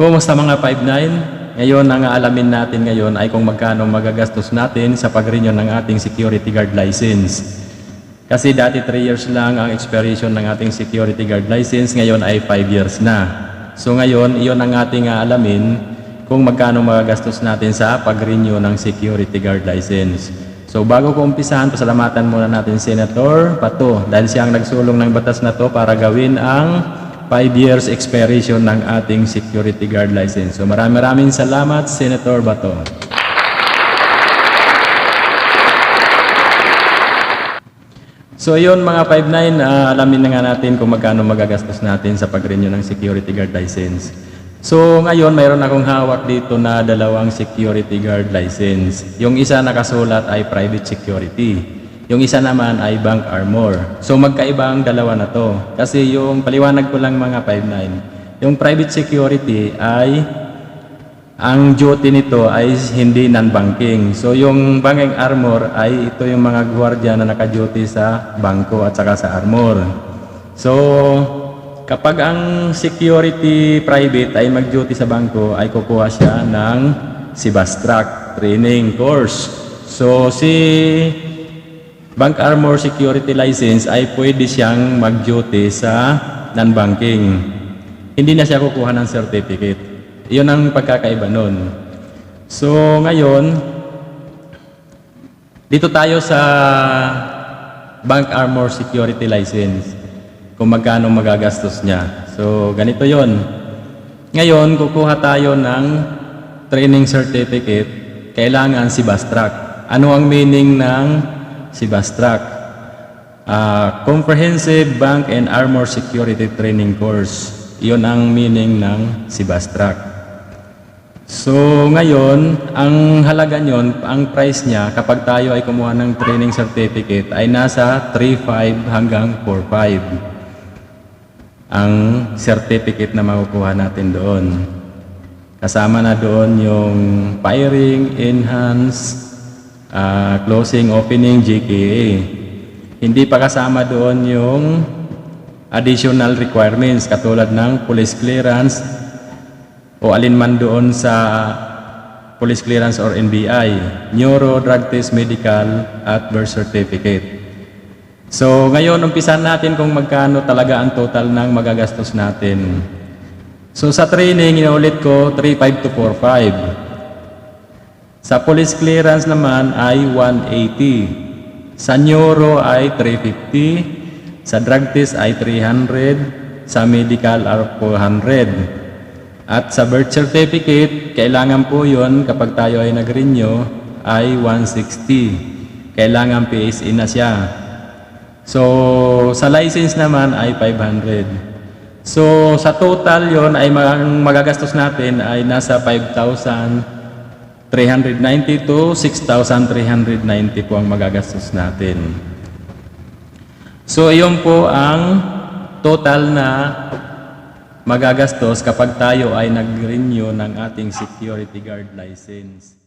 Kumusta mga 5'9"? Ngayon, ang aalamin natin ngayon ay kung magkano magagastos natin sa pag-renew ng ating security guard license. Kasi dati 3 years lang ang expiration ng ating security guard license, ngayon ay 5 years na. So ngayon, iyon ang ating aalamin kung magkano magagastos natin sa pag-renew ng security guard license. So bago ko umpisahan, pasalamatan muna natin Senator Pato dahil siya ang nagsulong ng batas na to para gawin ang 5 years expiration ng ating security guard license. So maraming maraming salamat Senator Bato. So yun mga 5'9", ah, alamin na nga natin kung magkano magagastos natin sa pag-renew ng security guard license. So ngayon mayroon akong hawak dito na dalawang security guard license. Yung isa nakasulat ay private security. Yung isa naman ay bank armor. So magkaiba ang dalawa na to. Kasi yung paliwanag ko lang mga 5'9", yung private security ay ang duty nito ay hindi non-banking. So yung banking armor ay ito yung mga gwardiya na naka-duty sa bangko at saka sa armor. So kapag ang security private ay mag-duty sa bangko ay kukuha siya ng Sibastrak training course. So si Bank Armor Security License ay pwede siyang mag-duty sa non-banking. Hindi na siya kukuha ng certificate. Iyon ang pagkakaiba nun. So, ngayon, dito tayo sa Bank Armor Security License. Kung magkano magagastos niya. So, ganito yon. Ngayon, kukuha tayo ng training certificate. Kailangan si Bastrak. Ano ang meaning ng si Bastrak? Ah, Comprehensive Bank and Armor Security Training Course. Iyon ang meaning ng si Bastrak. So ngayon, ang halaga nyon, ang price niya kapag tayo ay kumuha ng training certificate ay nasa 3.5 hanggang 4.5 ang certificate na makukuha natin doon. Kasama na doon yung firing, enhance, ah, closing, opening, GKA. Hindi pa kasama doon yung additional requirements katulad ng police clearance, o alinman doon sa police clearance or NBI, neuro, drug test, medical, at birth certificate. So ngayon, umpisan natin kung magkano talaga ang total ng magagastos natin. So sa training, inulit ko 3.5 to 4.5. Sa police clearance naman ay 180. Sa neuro ay 350. Sa drug test ay 300. Sa medical ay 400. At sa birth certificate, kailangan po yon kapag tayo ay nag-renew, ay 160. Kailangan PSE na siya. So, sa license naman ay 500. So, sa total yon ay mag- magagastos natin ay nasa 5,390 to 6,390 po ang magagastos natin. So, iyon po ang total na magagastos kapag tayo ay nag-renew ng ating security guard license.